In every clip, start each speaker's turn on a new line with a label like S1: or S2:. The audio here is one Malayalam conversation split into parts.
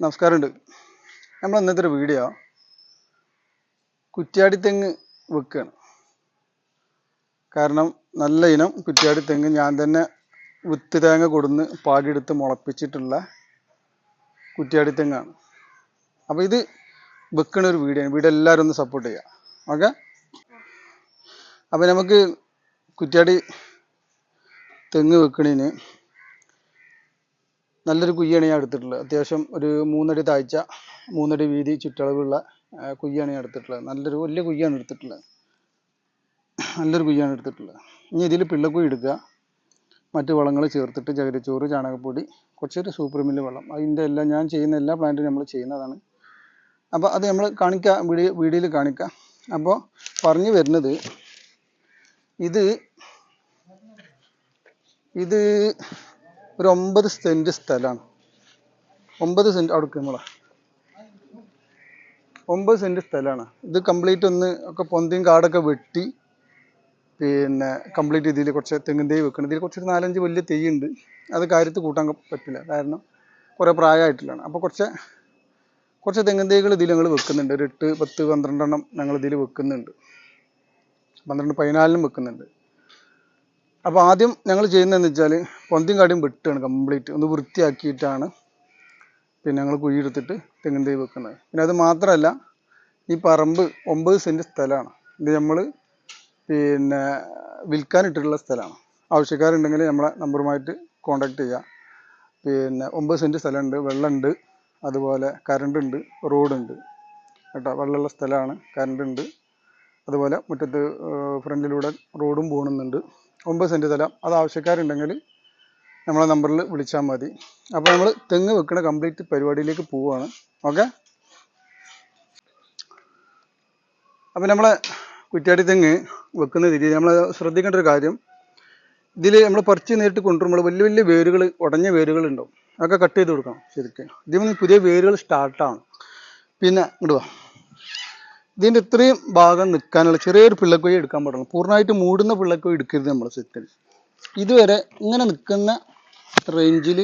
S1: നമസ്കാരമുണ്ട്. നമ്മൾ ഇന്നത്തെ ഒരു വീഡിയോ കുറ്റ്യാടി തെങ്ങ് വെക്കുകയാണ് കാരണം നല്ല ഇനം കുറ്റ്യാടി തെങ്ങ് ഞാൻ തന്നെ വിത്ത് തേങ്ങ കൊടുന്ന് പാടിയെടുത്ത് മുളപ്പിച്ചിട്ടുള്ള കുറ്റ്യാടി തെങ്ങാണ് അപ്പോൾ ഇത് വെക്കണ ഒരു വീഡിയോ വീഡിയോ എല്ലാവരും ഒന്ന് സപ്പോർട്ട് ചെയ്യുക ഓക്കെ? അപ്പോൾ നമുക്ക് കുറ്റ്യാടി തെങ്ങ് വെക്കണതിന് നല്ലൊരു കുയ്യാണ് ഞാൻ എടുത്തിട്ടുള്ളത്. അത്യാവശ്യം ഒരു മൂന്നടി താഴ്ച മൂന്നടി വീതി ചുറ്റളവുള്ള കുയ്യാണ് ഞാൻ എടുത്തിട്ടുള്ളത്. നല്ലൊരു വലിയ കുയ്യാണ് എടുത്തിട്ടുള്ളത്. നല്ലൊരു കുയ്യാണ് എടുത്തിട്ടുള്ളത്. ഇനി ഇതിൽ പിള്ളക്കുഴി എടുക്കുക മറ്റു വളങ്ങൾ ചേർത്തിട്ട് ചകിരിച്ചോറ് ചാണകപ്പൊടി കുറച്ചൊരു സൂപ്പർ മില്ല് വെള്ളം അതിന്റെ എല്ലാം ഞാൻ ചെയ്യുന്ന എല്ലാ പ്ലാന്റും നമ്മൾ ചെയ്യുന്നതാണ്. അപ്പോൾ അത് നമ്മൾ കാണിക്കാം വീഡിയോ വീഡിയോയിൽ കാണിക്കാം. അപ്പോൾ പറഞ്ഞു വരുന്നത് ഇത് ഇത് ഒരു ഒമ്പത് സെന്റ് സ്ഥലമാണ് ഒമ്പത് സെന്റ് അവിടെ നമ്മളെ. ഒമ്പത് സെന്റ് സ്ഥലമാണ് ഇത് കംപ്ലീറ്റ് ഒന്ന് ഒക്കെ പൊന്തിയും കാടൊക്കെ വെട്ടി പിന്നെ കംപ്ലീറ്റ് ഇതിൽ കുറച്ച് തെങ്ങിൻ തൈ വെക്കണം. ഇതിൽ കുറച്ചൊരു നാലഞ്ച് വലിയ തൈ ഉണ്ട് അത് കാര്യത്തിൽ കൂട്ടാൻ പറ്റില്ല. കാരണം കുറേ പ്രായമായിട്ടുള്ളതാണ് അപ്പോൾ കുറച്ച് കുറച്ച് തെങ്ങിൻ തൈകൾ ഇതിൽ ഞങ്ങൾ വെക്കുന്നുണ്ട്. ഒരു എട്ട് പത്ത് പന്ത്രണ്ടെണ്ണം ഞങ്ങൾ ഇതിൽ വെക്കുന്നുണ്ട്. പന്ത്രണ്ട് പതിനാലിനും വെക്കുന്നുണ്ട്. അപ്പോൾ ആദ്യം ഞങ്ങൾ ചെയ്യുന്നതെന്ന് വെച്ചാൽ പൊന്തിയും കാടിയും വെട്ടുകയാണ് കംപ്ലീറ്റ് ഒന്ന് വൃത്തിയാക്കിയിട്ടാണ് പിന്നെ ഞങ്ങൾ കുഴിയെടുത്തിട്ട് തെങ്ങിൻ തൈ വെക്കുന്നത്. പിന്നെ അത് മാത്രമല്ല ഈ പറമ്പ് ഒമ്പത് സെന്റ് സ്ഥലമാണ്. ഇത് നമ്മൾ പിന്നെ വിൽക്കാനിട്ടിട്ടുള്ള സ്ഥലമാണ്. ആവശ്യക്കാരുണ്ടെങ്കിൽ നമ്മളെ നമ്പറുമായിട്ട് കോണ്ടാക്ട് ചെയ്യുക പിന്നെ ഒമ്പത് സെന്റ് സ്ഥലമുണ്ട്. വെള്ളമുണ്ട്. അതുപോലെ കറണ്ട് ഉണ്ട് റോഡുണ്ട്. കേട്ടോ? വെള്ളമുള്ള സ്ഥലമാണ്. കറണ്ട് ഉണ്ട് അതുപോലെ മുറ്റത്ത് ഫ്രണ്ടിലൂടെ റോഡും പോകുന്നുണ്ട് ഒമ്പത് സെന്റ് സ്ഥലം. അത് ആവശ്യക്കാരുണ്ടെങ്കിൽ നമ്മളെ നമ്പറിൽ വിളിച്ചാൽ മതി. അപ്പോൾ നമ്മൾ തെങ്ങ് വെക്കുന്ന കംപ്ലീറ്റ് പരിപാടിയിലേക്ക് പോവുകയാണ് ഓക്കെ? അപ്പോൾ നമ്മളെ കുറ്റ്യാടി തെങ്ങ് വെക്കുന്ന രീതി നമ്മൾ ശ്രദ്ധിക്കേണ്ട ഒരു കാര്യം. ഇതിൽ നമ്മൾ പറിച്ച് നേരിട്ട് കൊണ്ടുവരുമ്പോൾ വലിയ വലിയ വേരുകൾ ഉടഞ്ഞ വേരുകൾ ഉണ്ടാവും. അതൊക്കെ കട്ട് ചെയ്ത് കൊടുക്കണം ശരിക്കും. ഇതിൽ പുതിയ വേരുകൾ സ്റ്റാർട്ടാണ് പിന്നെ ഇടുക ഇതിന്റെ ഇത്രയും ഭാഗം നിൽക്കാനുള്ള ചെറിയൊരു പിള്ളക്കൊഴി എടുക്കാൻ പാടുള്ളൂ. പൂർണമായിട്ട് മൂടുന്ന പിള്ളക്കൊഴി എടുക്കരുത് നമ്മൾ സെറ്റിൽ ഇതുവരെ ഇങ്ങനെ നിൽക്കുന്ന റേഞ്ചിൽ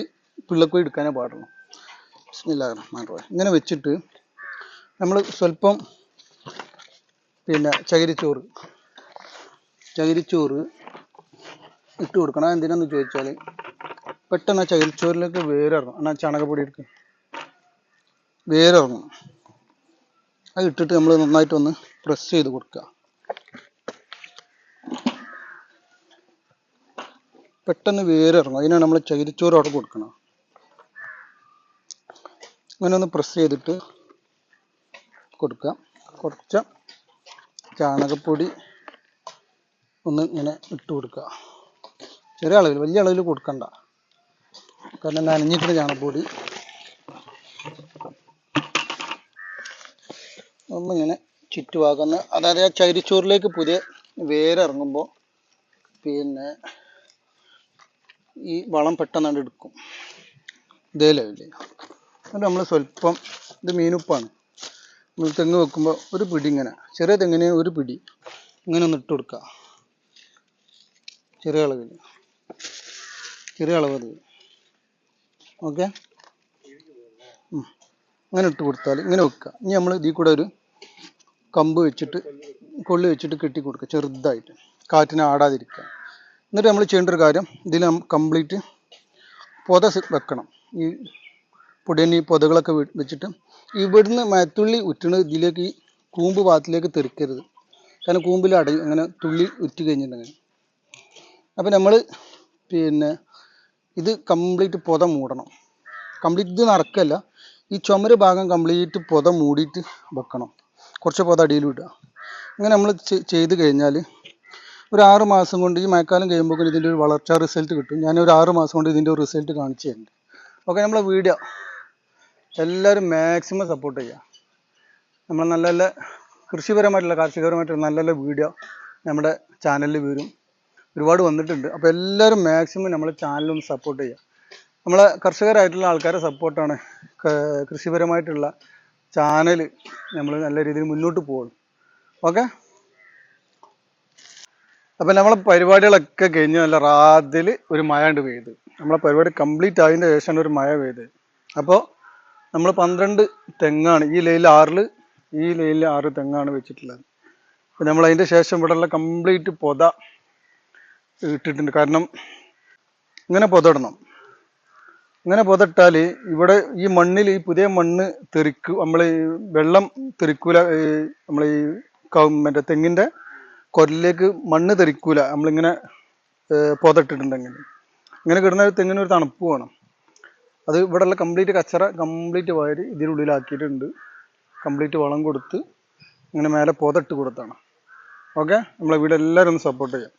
S1: പിള്ളക്കൊഴി എടുക്കാനേ പാടുള്ളൂ. ഇങ്ങനെ വെച്ചിട്ട് നമ്മൾ സ്വല്പം പിന്നെ ചകിരിച്ചോറ് ചകിരിച്ചോറ് ഇട്ട് കൊടുക്കണം. എന്തിനാന്ന് ചോദിച്ചാൽ പെട്ടെന്ന് ആ ചകിരിച്ചോറിലേക്ക് വേരിറങ്ങും. എന്നാൽ ചാണകപ്പൊടി എടുക്കും. വേരിറങ്ങും. അത് ഇട്ടിട്ട് നമ്മൾ നന്നായിട്ടൊന്ന് പ്രസ് ചെയ്ത് കൊടുക്കുക പെട്ടെന്ന് വേരിറങ്ങും. അതിനാണ് നമ്മൾ ചകിരിച്ചോറ് അവിടെ കൊടുക്കണം. അങ്ങനെ ഒന്ന് പ്രസ് ചെയ്തിട്ട് കൊടുക്കുക. കുറച്ച് ചാണകപ്പൊടി ഒന്ന് ഇങ്ങനെ ഇട്ട് കൊടുക്കുക. ചെറിയ അളവിൽ വലിയ അളവിൽ കൊടുക്കണ്ട. കാരണം നനഞ്ഞിട്ട് ചാണകപ്പൊടി. ഒന്നിങ്ങനെ ചുറ്റുവാക്കുന്ന അതായത് ആ ചകിരിച്ചോറിലേക്ക് പുതിയ വേരിറങ്ങുമ്പോൾ പിന്നെ ഈ വളം പെട്ടെന്ന് എടുക്കും. ഇതേ. ലെവലിൽ എന്നിട്ട് നമ്മൾ സ്വല്പം ഇത് മീനുപ്പാണ്. നമ്മൾ തെങ്ങ് വെക്കുമ്പോൾ ഒരു പിടി ഇങ്ങനെ. ചെറിയ തെങ്ങിന് ഒരു പിടി ഇങ്ങനെ ഒന്ന് ഇട്ട് കൊടുക്കുക ചെറിയ അളവിൽ ചെറിയ അളവ് അത് ഓക്കെ അങ്ങനെ ഇട്ട് കൊടുത്താൽ ഇങ്ങനെ വെക്കുക ഇനി നമ്മൾ ഇതിൽ കൂടെ ഒരു കമ്പ് വെച്ചിട്ട് കൊള്ളി വെച്ചിട്ട് കെട്ടി കൊടുക്കുക ചെറുതായിട്ട്. കാറ്റിനെ ആടാതിരിക്കുക എന്നിട്ട് നമ്മൾ ചെയ്യേണ്ട ഒരു കാര്യം ഇതിൽ കംപ്ലീറ്റ് പൊത വെക്കണം. ഈ പൊടിയണ്ണി പൊതകളൊക്കെ വെച്ചിട്ട് ഇവിടുന്ന് മഴത്തുള്ളി ഉറ്റണത് ഇതിലേക്ക് ഈ കൂമ്പ് ഭാഗത്തിലേക്ക് തെറിക്കരുത്. കാരണം കൂമ്പിൽ അടയും അങ്ങനെ തുള്ളി ഉറ്റി കഴിഞ്ഞിട്ടുണ്ടെങ്കിൽ. അപ്പം നമ്മൾ പിന്നെ ഇത് കംപ്ലീറ്റ് പൊത മൂടണം. കംപ്ലീറ്റ് ഇത് നടക്കല്ല. ഈ ചുമര് ഭാഗം കംപ്ലീറ്റ് പൊത മൂടിയിട്ട് വെക്കണം. കുറച്ച് പൊത അടിയിൽ ഇടുക അങ്ങനെ നമ്മൾ ചെയ്ത് കഴിഞ്ഞാൽ ഒരു ആറ് മാസം കൊണ്ട് ഈ മഴക്കാലം കഴിയുമ്പോൾ ഇതിന്റെ ഒരു വളർച്ചാ റിസൾട്ട് കിട്ടും. ഞാൻ ഒരു ആറ് മാസം കൊണ്ട് ഇതിന്റെ ഒരു റിസൾട്ട് കാണിച്ചു തരുന്നുണ്ട് ഓക്കെ നമ്മളെ വീഡിയോ. എല്ലാവരും മാക്സിമം സപ്പോർട്ട് ചെയ്യുക. നമ്മൾ നല്ല നല്ല കൃഷിപരമായിട്ടുള്ള കാർഷികപരമായിട്ടുള്ള നല്ല നല്ല വീഡിയോ നമ്മുടെ ചാനലിൽ വരും. ഒരുപാട് വന്നിട്ടുണ്ട്. അപ്പോൾ എല്ലാവരും മാക്സിമം നമ്മളെ ചാനലൊന്ന് സപ്പോർട്ട് ചെയ്യുക. നമ്മളെ കർഷകരായിട്ടുള്ള ആൾക്കാരെ സപ്പോർട്ടാണ് കൃഷിപരമായിട്ടുള്ള ചാനൽ നമ്മൾ നല്ല രീതിയിൽ മുന്നോട്ട് പോകും ഓക്കെ? അപ്പം നമ്മളെ പരിപാടികളൊക്കെ കഴിഞ്ഞ് നല്ല റാതിൽ ഒരു മഴ ഉണ്ട് പെയ്ത്. നമ്മളെ പരിപാടി കംപ്ലീറ്റ് ആയതിന്റെ ശേഷമാണ് ഒരു മഴ പെയ്ത്. അപ്പോൾ നമ്മൾ പന്ത്രണ്ട് തെങ്ങാണ് ഈ ലൈനിൽ ആറിൽ ഈ ലൈലിൽ ആറ് തെങ്ങാണ് വെച്ചിട്ടുള്ളത്. അപ്പൊ നമ്മൾ അതിന്റെ ശേഷം ഇവിടെയുള്ള കംപ്ലീറ്റ് പൊത ഇട്ടിട്ടുണ്ട്. കാരണം ഇങ്ങനെ പൊതടണം ഇങ്ങനെ പൊതട്ടാൽ ഇവിടെ ഈ മണ്ണിൽ ഈ പുതിയ മണ്ണ് തെറിക്കും നമ്മൾ വെള്ളം തെറിക്കൂല നമ്മൾ ഈ മറ്റേ തെങ്ങിന്റെ കൊല്ലിലേക്ക് മണ്ണ് തെറിക്കൂല. നമ്മളിങ്ങനെ പുതട്ടിട്ടുണ്ടെങ്കിൽ ഇങ്ങനെ കിടന്ന തെങ്ങിന് ഒരു തണുപ്പ് വേണം. അത് ഇവിടെയുള്ള കംപ്ലീറ്റ് കച്ചറ കംപ്ലീറ്റ് വാരി ഇതിനുള്ളിലാക്കിയിട്ടുണ്ട്. കംപ്ലീറ്റ് വളം കൊടുത്ത് ഇങ്ങനെ മേലെ പുതട്ട് കൊടുത്താണ്. ഓക്കെ നമ്മളെ വീട് എല്ലാവരും ഒന്ന് സപ്പോർട്ട് ചെയ്യാം.